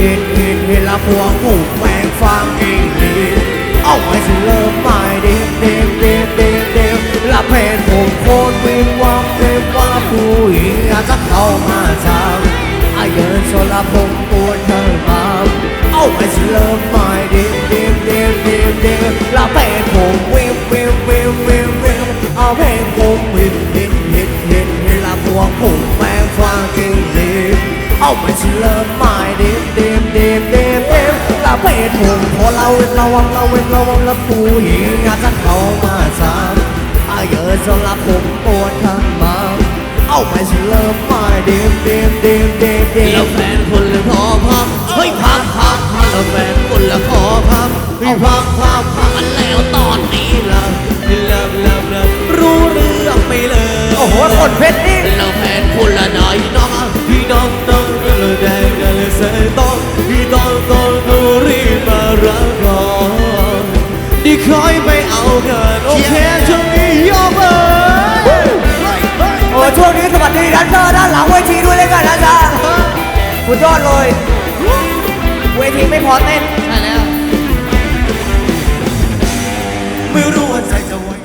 ฮิตฮิตฮิตละพวงผูกแมงฟังอีกทีเอาไว้สิเริ่มใหม่เด็กเด็กเด็กเด็กเด็กละเพนผมโคตรวิงวังวิงว่าผู้หญิงอาจจะเข้ามาทำอาเยินโซละผมปวดเธอมาเอาไว้สิเริ่มใหม่เด็กเด็กเด็กเด็กเด็กละเพนผมวิววิววิววิววิวเอาเพนผมฮิตฮิตฮิตฮิตฮิตละพวงผูกแมงฟังอีกทีเอาไปสิเริ่มใหม่เด็ม ละเพศผมพอเราเว้นระวังเราเว้นระวังละผู้หญิงอาจจะเข้ามาซ้ำอาเยอะจนละผมปวดทั้งมาเอาไปสิเริ่มใหม่เดมเดมเดมเดมเด็แล้วแฟนคุณเลยขอพักเฮ้ยพักพักพักแล้วแฟนคุณละขอพักเฮ้ยพักพักพักกันแล้วตอนนี้ล่ะเลิกเลิกเลิกรู้เรื่องไปเลยโอ้โหคนเพชรนี่แล้วแฟนคุณละน้อยน้องพี่น้องน้องก็เลยแดงก็เลยเสยต้องพี่ต้องต้องก็รีบม รักก่อนดีคอยไปเอาเกินโอเคช่วงนี้ยอมเอ่ยโอ้ช่วงนี้สวัสดีดันเซอร์ด้านหลังเวทีด้วยเลยกันนะจ๊ะสุดยอดเลย เวทีไม่พอเต้น